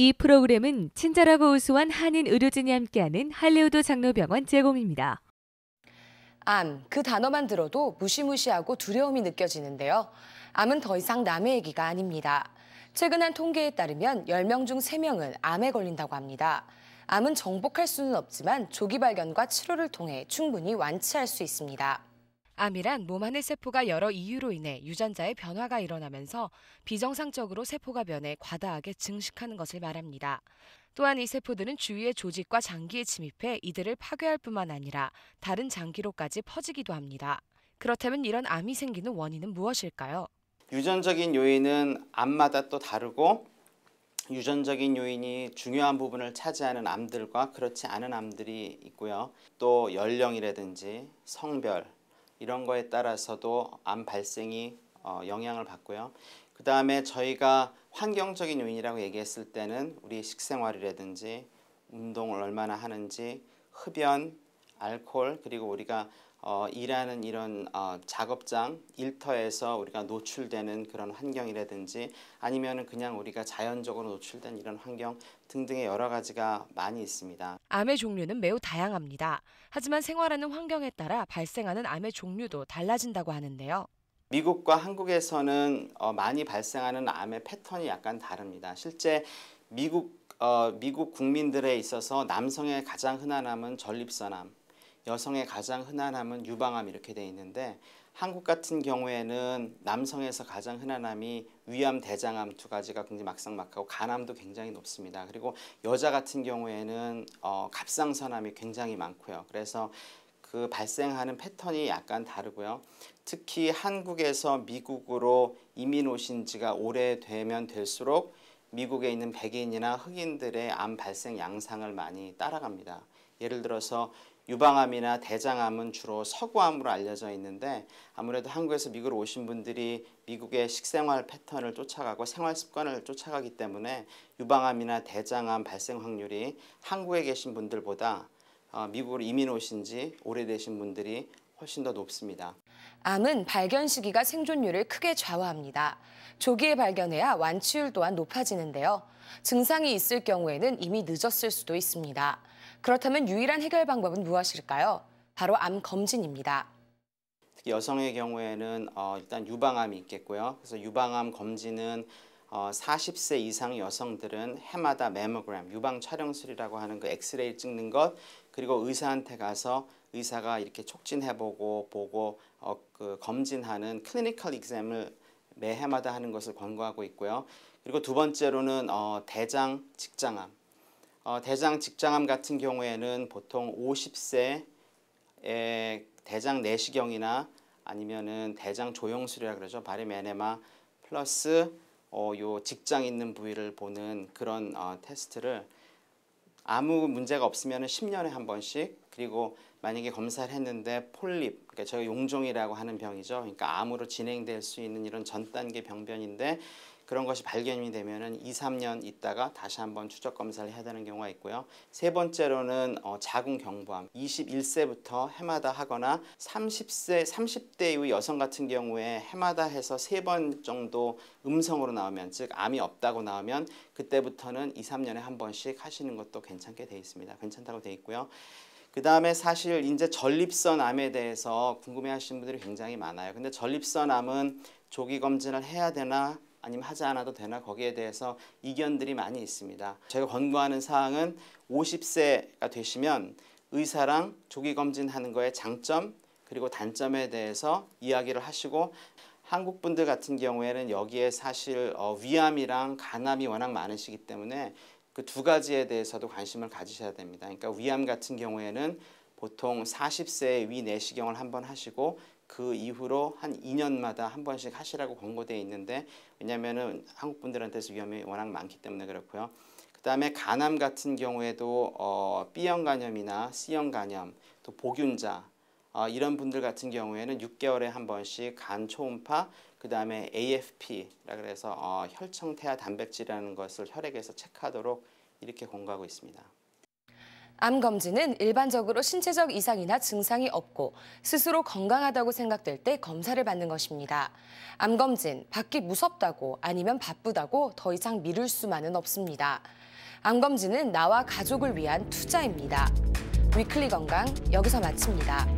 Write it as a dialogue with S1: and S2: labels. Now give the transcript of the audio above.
S1: 이 프로그램은 친절하고 우수한 한인 의료진이 함께하는 할리우드 장로병원 제공입니다.
S2: 암, 그 단어만 들어도 무시무시하고 두려움이 느껴지는데요. 암은 더 이상 남의 얘기가 아닙니다. 최근 한 통계에 따르면 10명 중 3명은 암에 걸린다고 합니다. 암은 정복할 수는 없지만 조기 발견과 치료를 통해 충분히 완치할 수 있습니다.
S3: 암이란 몸 안의 세포가 여러 이유로 인해 유전자의 변화가 일어나면서 비정상적으로 세포가 변해 과다하게 증식하는 것을 말합니다. 또한 이 세포들은 주위의 조직과 장기에 침입해 이들을 파괴할 뿐만 아니라 다른 장기로까지 퍼지기도 합니다. 그렇다면 이런 암이 생기는 원인은 무엇일까요?
S4: 유전적인 요인은 암마다 또 다르고 유전적인 요인이 중요한 부분을 차지하는 암들과 그렇지 않은 암들이 있고요. 또 연령이라든지 성별 이런 거에 따라서도 암 발생이 어, 영향을 받고요. 그 다음에 저희가 환경적인 요인이라고 얘기했을 때는 우리 식생활이라든지 운동을 얼마나 하는지 흡연, 알코올 그리고 우리가 어, 일하는 이런 어, 작업장 일터에서 우리가 노출되는 그런 환경이라든지 아니면은 그냥 우리가 자연적으로 노출된 이런 환경 등등의 여러 가지가 많이 있습니다.
S3: 암의 종류는 매우 다양합니다. 하지만 생활하는 환경에 따라 발생하는 암의 종류도 달라진다고 하는데요.
S4: 미국과 한국에서는 어, 많이 발생하는 암의 패턴이 약간 다릅니다. 실제 미국 어, 미국 국민들에 있어서 남성의 가장 흔한 암은 전립선암, 여성의 가장 흔한 암은 유방암 이렇게 돼 있는데 한국 같은 경우에는 남성에서 가장 흔한 암이 위암, 대장암 두 가지가 굉장히 막상막하고 간암도 굉장히 높습니다. 그리고 여자 같은 경우에는 어, 갑상선암이 굉장히 많고요. 그래서 그 발생하는 패턴이 약간 다르고요. 특히 한국에서 미국으로 이민 오신 지가 오래되면 될수록 미국에 있는 백인이나 흑인들의 암 발생 양상을 많이 따라갑니다. 예를 들어서 유방암이나 대장암은 주로 서구암으로 알려져 있는데 아무래도 한국에서 미국으로 오신 분들이 미국의 식생활 패턴을 쫓아가고 생활 습관을 쫓아가기 때문에 유방암이나 대장암 발생 확률이 한국에 계신 분들보다 어, 미국으로 이민 오신 지 오래되신 분들이 훨씬 더 높습니다.
S2: 암은 발견 시기가 생존율을 크게 좌우합니다. 조기에 발견해야 완치율 또한 높아지는데요. 증상이 있을 경우에는 이미 늦었을 수도 있습니다. 그렇다면 유일한 해결 방법은 무엇일까요? 바로 암 검진입니다.
S4: 특히 여성의 경우에는 어, 일단 유방암이 있겠고요. 그래서 유방암 검진은 어, 40세 이상 여성들은 해마다 메모그램, 유방 촬영술이라고 하는 그 엑스레이 찍는 것, 그리고 의사한테 가서 의사가 이렇게 촉진해보고 보고 어, 그 검진하는 클리니컬 익셈을 매해마다 하는 것을 권고하고 있고요. 그리고 두 번째로는 어, 대장 직장암. 어, 대장 직장암 같은 경우에는 보통 50세에 대장 내시경이나 아니면은 대장 조영술이라 그러죠. 바리메 에네마 플러스 어, 요 직장 있는 부위를 보는 그런 어, 테스트를 아무 문제가 없으면 10년에 한 번씩 그리고 만약에 검사를 했는데 폴립, 그러니까 저희 용종이라고 하는 병이죠. 그러니까 암으로 진행될 수 있는 이런 전 단계 병변인데 그런 것이 발견이 되면은 2, 3년 있다가 다시 한번 추적 검사를 해야 되는 경우가 있고요. 세 번째로는 어, 자궁 경부암. 21세부터 해마다 하거나 30세, 30대 이후 여성 같은 경우에 해마다 해서 세 번 정도 음성으로 나오면 즉 암이 없다고 나오면 그때부터는 2, 3년에 한 번씩 하시는 것도 괜찮게 돼 있습니다. 괜찮다고 돼 있고요. 그 다음에 사실 이제 전립선 암에 대해서 궁금해 하시는 분들이 굉장히 많아요. 근데 전립선 암은 조기 검진을 해야 되나 아니면 하지 않아도 되나 거기에 대해서 이견들이 많이 있습니다. 제가 권고하는 사항은 50세가 되시면 의사랑 조기 검진하는 거에 장점 그리고 단점에 대해서 이야기를 하시고 한국 분들 같은 경우에는 여기에 사실 어, 위암이랑 간암이 워낙 많으시기 때문에 그 두 가지에 대해서도 관심을 가지셔야 됩니다. 그러니까 위암 같은 경우에는 보통 40세 위 내시경을 한 번 하시고 그 이후로 한 2년마다 한 번씩 하시라고 권고되어 있는데 왜냐하면 한국 분들한테서 위험이 워낙 많기 때문에 그렇고요. 그 다음에 간암 같은 경우에도 어, B형 간염이나 C형 간염, 또 보균자 어, 이런 분들 같은 경우에는 6개월에 한 번씩 간 초음파, 그 다음에 AFP라 그래서 어, 혈청 태아 단백질이라는 것을 혈액에서 체크하도록 이렇게 권고하고 있습니다.
S2: 암 검진은 일반적으로 신체적 이상이나 증상이 없고 스스로 건강하다고 생각될 때 검사를 받는 것입니다. 암 검진 받기 무섭다고 아니면 바쁘다고 더 이상 미룰 수만은 없습니다. 암 검진은 나와 가족을 위한 투자입니다. 위클리 건강 여기서 마칩니다.